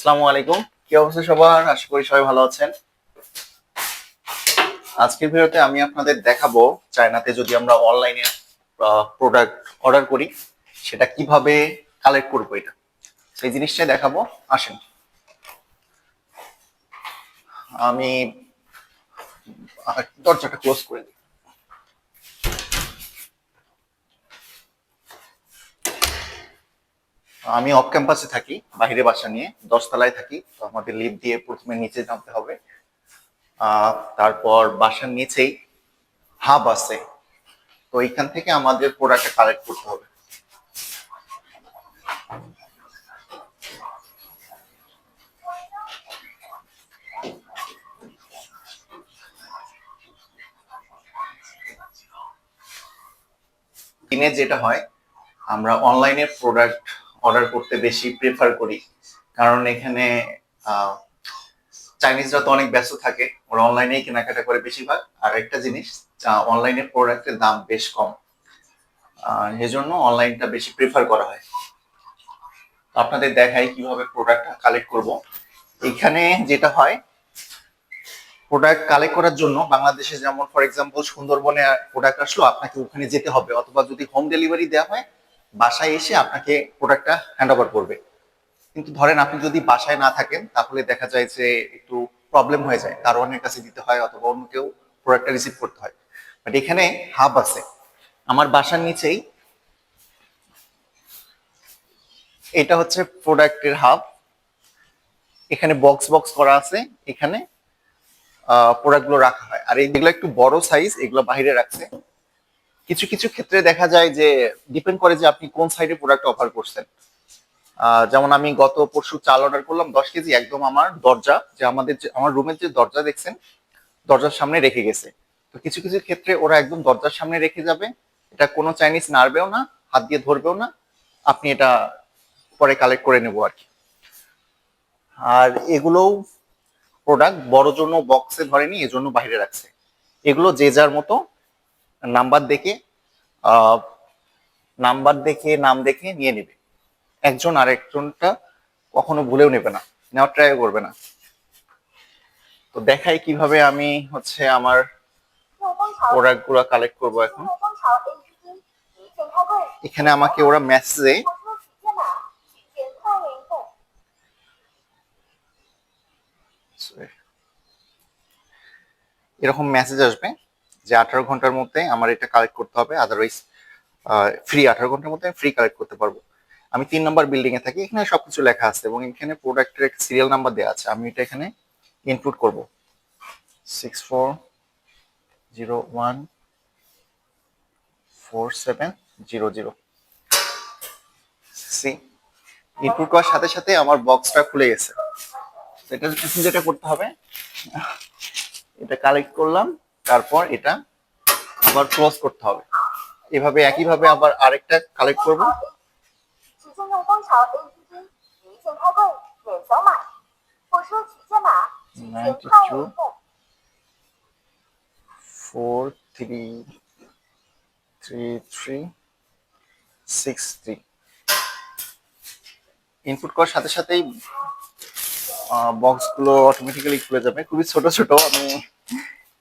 আসসালামু আলাইকুম। কি অবস্থা সবার? আশা করি সবাই ভালো আছেন। আজকের ভিডিওতে আমি আপনাদের দেখাবো চায়নাতে যদি আমরা অনলাইনে প্রোডাক্ট অর্ডার করি, সেটা কীভাবে কালেক্ট করব এটা। সেই জিনিসটাই দেখাবো। আসেন। আমি দরজাটা ক্লোজ করে দিই। আমি অফ ক্যাম্পাসে থাকি বাইরে বাসা নিয়ে, দশতলায় থাকি, তো আমাদের লিফট দিয়ে প্রথমে নিচে নামতে হবে। তারপর বাসার নিচেই হাব আছে। তো এইখান থেকে আমাদের প্রোডাক্টটা কালেক্ট করতে হবে। দিনে যেটা হয়, আমরা অনলাইনে প্রোডাক্ট অর্ডার করতে বেশি প্রেফার করি। কারণ এখানে চাইনিজরা তো অনেক ব্যস্ত থাকে, ওরা অনলাইনেই কেনাকাটা করে বেশিরভাগ। আর একটা জিনিস অনলাইনে প্রোডাক্টের দাম বেশ কম। এজন্য অনলাইনটা বেশি প্রেফার করা হয়। আপনাদের দেখাই কীভাবে প্রোডাক্টটা কালেক্ট করব। এখানে যেটা হয় প্রোডাক্ট কালেক্ট করার জন্য বাংলাদেশে যেমন ফর এক্সাম্পল সুন্দরবনে প্রোডাক্ট আসলো, আপনাকে ওখানে যেতে হবে। অথবা যদি হোম ডেলিভারি দেওয়া হয় বাসায় এসে আপনাকে প্রোডাক্টটা হ্যান্ড ওভার করবে। কিন্তু ধরেন আপনি যদি বাসায় না থাকেন, তাহলে দেখা যায় যে একটু প্রবলেম হয়ে যায়। দারোয়ানের কাছে দিতে হয় অথবা অন্য কেউ প্রোডাক্টটা রিসিভ করতে হয়। বাট এখানে হাব আছে। আমার বাসার নিচেই এটা হচ্ছে প্রোডাক্টের হাব এখানে বক্স বক্স করা আছে। এখানে প্রোডাক্টগুলো রাখা হয়। আর এইগুলো একটু বড় সাইজ এগুলো বাইরে রাখছে। কিছু কিছু ক্ষেত্রে দেখা যায় যে ডিপেন্ড করে যে আপনি কোন সাইডে প্রোডাক্ট অফার করছেন। যেমন আমি গত পরশু চাল অর্ডার করলাম, দশ কেজি একদম আমার দরজা, যে আমাদের যে, আমার রুমের যে দরজা দেখছেন, দরজার সামনে রেখে গেছে। তো কিছু কিছু ক্ষেত্রে ওরা একদম দরজার সামনে রেখে যাবে। এটা কোনো চাইনিজ নাড়বেও না, হাত দিয়ে ধরবেও না। আপনি এটা পরে কালেক্ট করে নেব আর কি। আর এগুলোও প্রোডাক্ট বড় জন্য বক্সে ধরেনি, এজন্য বাইরে রাখছে। এগুলো যে যার মতো নাম্বার দেখে নাম্বার দেখে, নাম দেখে নিয়ে নেবে। একজন আর একজনটা কখনো ভুলেও নেবে না, নেওয়ার ট্রাই করবে না। তো দেখাই কীভাবে আমি হচ্ছে আমার প্রোডাক্টগুলা কালেক্ট করব এখন। এখানে আমাকে ওরা মেসেজে এরকম মেসেজ আসবে। যে আঠারো ঘণ্টার মধ্যে আমার এটা কালেক্ট করতে হবে আদারওয়াইজ ফ্রি আঠারো ঘণ্টার মধ্যে আমি ফ্রি কালেক্ট করতে পারব। আমি তিন নম্বর বিল্ডিং এ থাকি, এখানে সবকিছু লেখা আছে এবং এখানে প্রোডাক্টের একটা সিরিয়াল নাম্বার দেওয়া আছে। আমি এটা এখানে ইনপুট করব। Six four zero one four seven zero zero C input করার সাথে সাথে আমার বক্সটা খুলে গেছে। এটা যেটা করতে হবে, এটা কালেক্ট করলাম। তারপর এটা আবার ক্লোজ করতে হবে। এভাবে একইভাবে আবার আরেকটা কালেক্ট করব। Four three three three six three input করার সাথে সাথেই বক্সগুলো অটোমেটিক্যালি খুলে যাবে। খুবই ছোট ছোট। আমি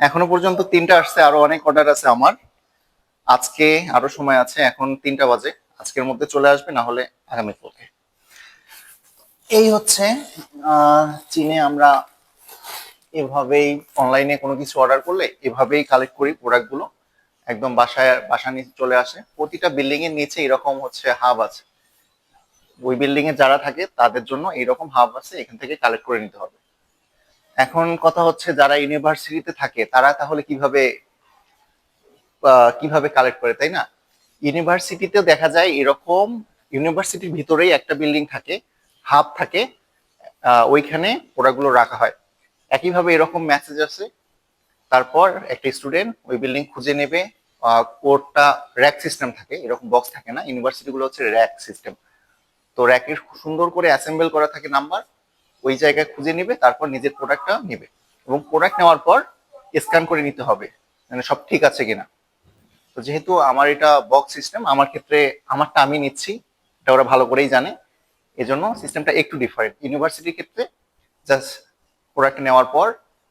এখনও পর্যন্ত তিনটা আসছে, আরও অনেক অর্ডার আছে আমার। আজকে আরও সময় আছে, এখন তিনটা বাজে। আজকের মধ্যে চলে আসবে, না হলে আগামী কালকে এই হচ্ছে চীনে আমরা এভাবেই অনলাইনে কোনো কিছু অর্ডার করলে এভাবেই কালেক্ট করি প্রোডাক্টগুলো একদম বাসায়, বাসা নিচে চলে আসে। প্রতিটা বিল্ডিং এর নিচে এরকম হচ্ছে হাব আছে। ওই বিল্ডিং এ যারা থাকে, তাদের জন্য এরকম হাব আছে, এখান থেকে কালেক্ট করে নিতে হবে। এখন কথা হচ্ছে যারা ইউনিভার্সিটিতে থাকে, তারা তাহলে কীভাবে কীভাবে কালেক্ট করে, তাই না? ইউনিভার্সিটিতে দেখা যায় এরকম ইউনিভার্সিটির ভিতরেই একটা বিল্ডিং থাকে হাব থাকে ওইখানে প্রোডাক্টগুলো রাখা হয়। একইভাবে এরকম মেসেজ আছে তারপর একটা স্টুডেন্ট ওই বিল্ডিং খুঁজে নেবে কোডটা র্যাক সিস্টেম থাকে, এরকম বক্স থাকে না ইউনিভার্সিটি গুলো হচ্ছে র্যাক সিস্টেম তো র্যাকের সুন্দর করে অ্যাসেম্বল করা থাকে নাম্বার ওই জায়গায় খুঁজে নেবে, তারপর নিজের প্রোডাক্টটা নেবে। এবং প্রোডাক্ট নেওয়ার পর স্ক্যান করে নিতে হবে মানে সব ঠিক আছে কিনা। তো যেহেতু আমার এটা বক্স সিস্টেম আমার ক্ষেত্রে আমারটা আমি নিচ্ছি, এটা ওরা ভালো করেই জানে। এজন্য সিস্টেমটা একটু ডিফারেন্ট ইউনিভার্সিটির ক্ষেত্রে জাস্ট প্রোডাক্ট নেওয়ার পর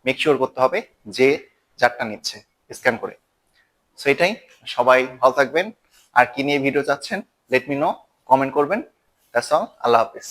মেক শিওর করতে হবে যে যারটা নিচ্ছে স্ক্যান করে। সো এটাই। সবাই ভালো থাকবেন। আর কি নিয়ে ভিডিও চাচ্ছেন লেট মি নো কমেন্ট করবেন। দ্যাটস অল আল্লাহ হাফিজ।